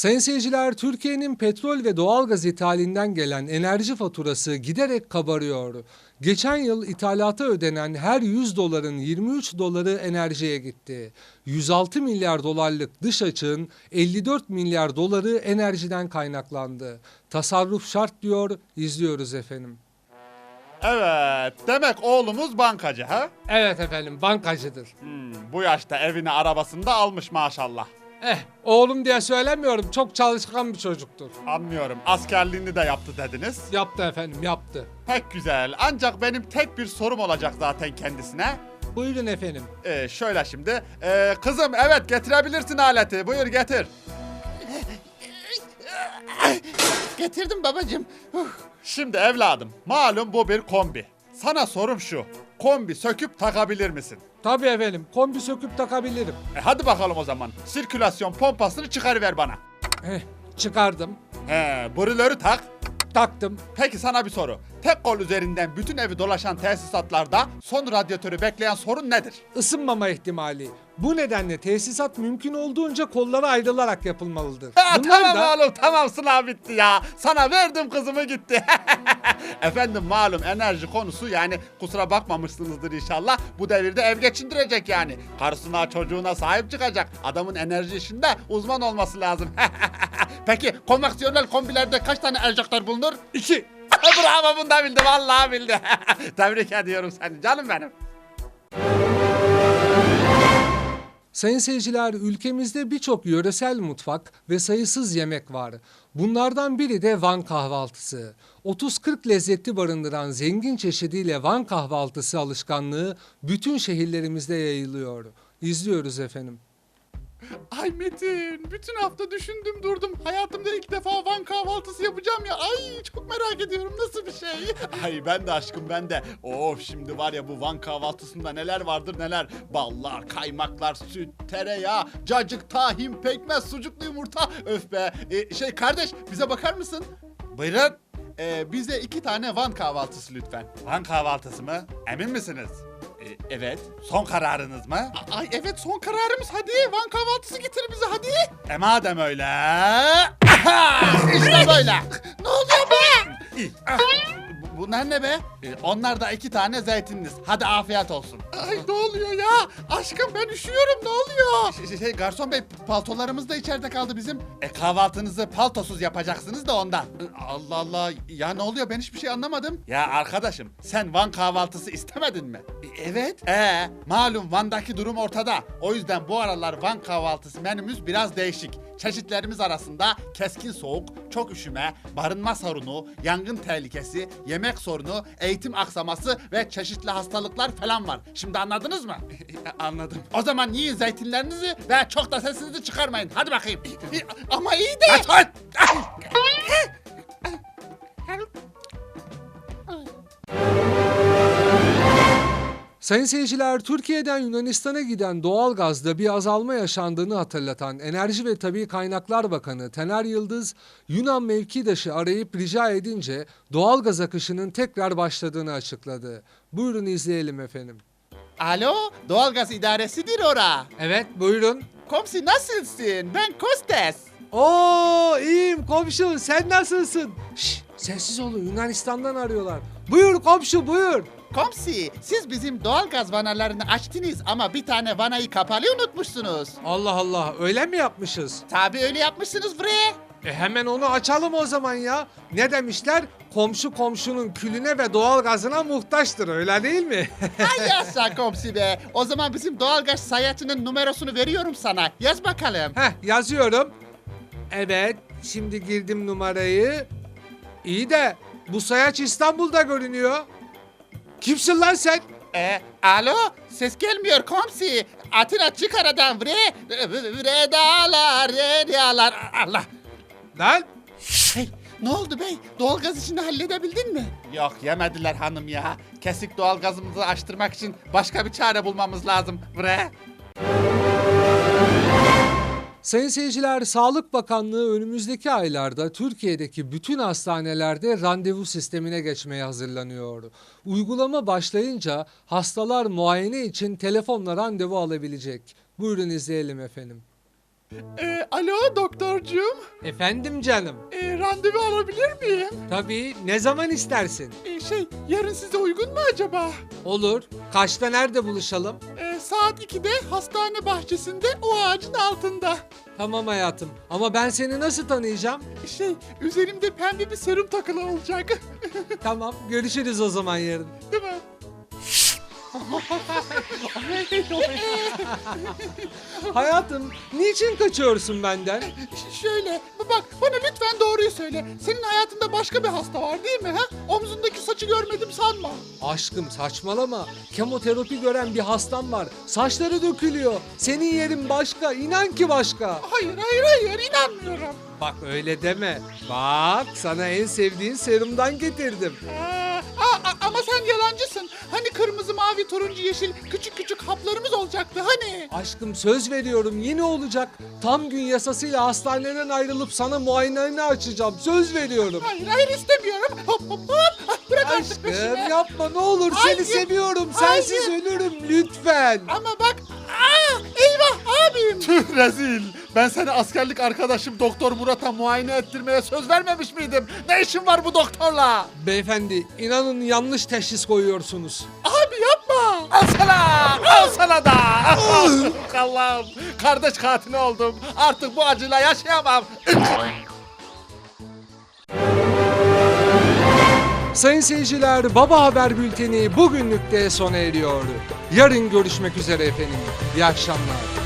Sayın seyirciler, Türkiye'nin petrol ve doğalgaz ithalinden gelen enerji faturası giderek kabarıyor. Geçen yıl ithalata ödenen her 100 doların 23 doları enerjiye gitti. 106 milyar dolarlık dış açığın 54 milyar doları enerjiden kaynaklandı. Tasarruf şart diyor, izliyoruz efendim. Evet, demek oğlumuz bankacı ha? Evet efendim, bankacıdır. Hmm, bu yaşta evini arabasını da almış maşallah. Eh, oğlum diye söylemiyorum, çok çalışkan bir çocuktur. Anlıyorum, askerliğini de yaptı dediniz. Yaptı efendim, yaptı. Pek güzel, ancak benim tek bir sorum olacak zaten kendisine. Buyurun efendim. Ee, şöyle şimdi, ee, kızım evet getirebilirsin aleti, buyur getir. Getirdim babacığım. Şimdi evladım, malum bu bir kombi. Sana sorum şu, kombi söküp takabilir misin? Tabii efendim, kombi söküp takabilirim. E hadi bakalım o zaman, sirkülasyon pompasını çıkarıver bana. Eh, çıkardım, He, brülörü tak. taktım. Peki sana bir soru. Tek kol üzerinden bütün evi dolaşan tesisatlarda son radyatörü bekleyen sorun nedir? Isınmama ihtimali. Bu nedenle tesisat mümkün olduğunca kollara ayrılarak yapılmalıdır. Ha, Bunlar tamam da oğlum tamam sınav bitti ya. Sana verdim kızımı gitti. Efendim malum enerji konusu yani kusura bakmamışsınızdır inşallah. Bu devirde ev geçindirecek yani. Karısına çocuğuna sahip çıkacak. Adamın enerji işinde uzman olması lazım. Peki konvaksiyonel kombilerde kaç tane enjektör bulunur? iki. Bravo bunda bildi vallahi bildi. Tebrik ediyorum seni canım benim. Sayın seyirciler, ülkemizde birçok yöresel mutfak ve sayısız yemek var. Bunlardan biri de Van kahvaltısı. 30-40 lezzeti barındıran zengin çeşidiyle Van kahvaltısı alışkanlığı bütün şehirlerimizde yayılıyor. İzliyoruz efendim. Ay Metin, bütün hafta düşündüm durdum. Hayatımda ilk defa Van kahvaltısı yapacağım ya. Ay çok merak ediyorum nasıl bir şey. Ay ben de aşkım ben de. Of şimdi var ya bu Van kahvaltısında neler vardır neler. Ballar, kaymaklar, süt, tereyağı, cacık, tahin, pekmez, sucuklu yumurta. Öf be. Ee, şey kardeş bize bakar mısın? Buyurun. Ee, bize iki tane Van kahvaltısı lütfen. Van kahvaltısı mı? Emin misiniz? Ee, evet. Son kararınız mı? Ay evet son kararımız hadi. Van kahvaltısı getir bize hadi. E madem öyle. işte böyle. ne oluyor be? Bu- Bunlar ne be? Ee, onlar da iki tane zeytininiz. Hadi afiyet olsun. Ay ne oluyor ya? Aşkım ben üşüyorum ne oluyor? Şey, şey, garson bey paltolarımız da içeride kaldı bizim. E kahvaltınızı paltosuz yapacaksınız da ondan. Allah Allah ya ne oluyor ben hiçbir şey anlamadım. Ya arkadaşım sen Van kahvaltısı istemedin mi? E, evet. Ee malum Van'daki durum ortada. O yüzden bu aralar Van kahvaltısı menümüz biraz değişik. Çeşitlerimiz arasında keskin soğuk, çok üşüme, barınma sorunu, yangın tehlikesi, yemek sorunu, eğitim aksaması ve çeşitli hastalıklar falan var. Şimdi anladınız mı? Anladım. O zaman yiyin zeytinlerinizi ve çok da sesinizi çıkarmayın. Hadi bakayım. Ama iyi de. Sayın seyirciler, Türkiye'den Yunanistan'a giden doğalgazda bir azalma yaşandığını hatırlatan Enerji ve Tabi Kaynaklar Bakanı Tener Yıldız, Yunan mevkidaşı arayıp rica edince doğalgaz akışının tekrar başladığını açıkladı. Buyurun izleyelim efendim. Alo, doğalgaz idaresidir ora. Evet, buyurun. Komsi nasılsın? Ben Kostes. Oo, iyiyim komşu, sen nasılsın? Şş, sessiz olun, Yunanistan'dan arıyorlar. Buyur komşu, buyur. Komsi, siz bizim doğalgaz vanalarını açtınız ama bir tane vanayı kapalı unutmuşsunuz. Allah Allah, öyle mi yapmışız? Tabii öyle yapmışsınız bre. E hemen onu açalım o zaman ya. Ne demişler? Komşu komşunun külüne ve doğalgazına muhtaçtır öyle değil mi? Ay yaşa komsi be. O zaman bizim doğalgaz sayacının numarasını veriyorum sana. Yaz bakalım. Heh yazıyorum. Evet şimdi girdim numarayı. İyi de bu sayaç İstanbul'da görünüyor. Kimsin lan sen? E, alo, ses gelmiyor komsi. Atina çık aradan bre. Bre dağlar, re dağlar. Allah. Lan Hey, ne oldu bey? Doğalgaz işini halledebildin mi? Yok yemediler hanım ya. Kesik doğalgazımızı açtırmak için başka bir çare bulmamız lazım. Bre. Sayın seyirciler, Sağlık Bakanlığı önümüzdeki aylarda Türkiye'deki bütün hastanelerde randevu sistemine geçmeye hazırlanıyor. Uygulama başlayınca hastalar muayene için telefonla randevu alabilecek. Buyurun izleyelim efendim. Ee, alo doktorcuğum. Efendim canım. Ee, randevu alabilir miyim? Tabii ne zaman istersin? Ee, şey yarın size uygun mu acaba? Olur. Kaçta nerede buluşalım? Ee, saat 2'de hastane bahçesinde o ağacın altında. Tamam hayatım. Ama ben seni nasıl tanıyacağım? Şey üzerimde pembe bir serum takılı olacak. Tamam. Görüşürüz o zaman yarın. Değil mi? Hayatım, niçin kaçıyorsun benden? Ş- Şöyle bak bana lütfen doğruyu söyle. Senin hayatında başka bir hasta var değil mi? Ha? Omzundaki saçı görmedim sanma. Aşkım saçmalama. Kemoterapi gören bir hastam var. Saçları dökülüyor. Senin yerin başka. İnan ki başka. Hayır hayır hayır inanmıyorum. Bak öyle deme. Bak sana en sevdiğin serumdan getirdim. Aa, mavi, turuncu, yeşil küçük küçük haplarımız olacaktı hani. Aşkım söz veriyorum yine olacak. Tam gün yasasıyla hastaneden ayrılıp sana muayeneni açacağım. Söz veriyorum. Hayır hayır istemiyorum. Hop hop hop. Ah, Bırak artık Aşkım peşimi. yapma ne olur Hayır. seni seviyorum. Hayır. Sensiz ölürüm lütfen. Ama bak. Aa, eyvah abim. Tüh rezil. Ben seni askerlik arkadaşım Doktor Murat'a muayene ettirmeye söz vermemiş miydim? Ne işin var bu doktorla? Beyefendi inanın yanlış teşhis koyuyorsunuz. Yapma. Al sana! Al sana da! Allah'ım! Kardeş katili oldum. Artık bu acıyla yaşayamam. Sayın seyirciler Baba Haber Bülteni bugünlük de sona eriyor. Yarın görüşmek üzere efendim. İyi akşamlar.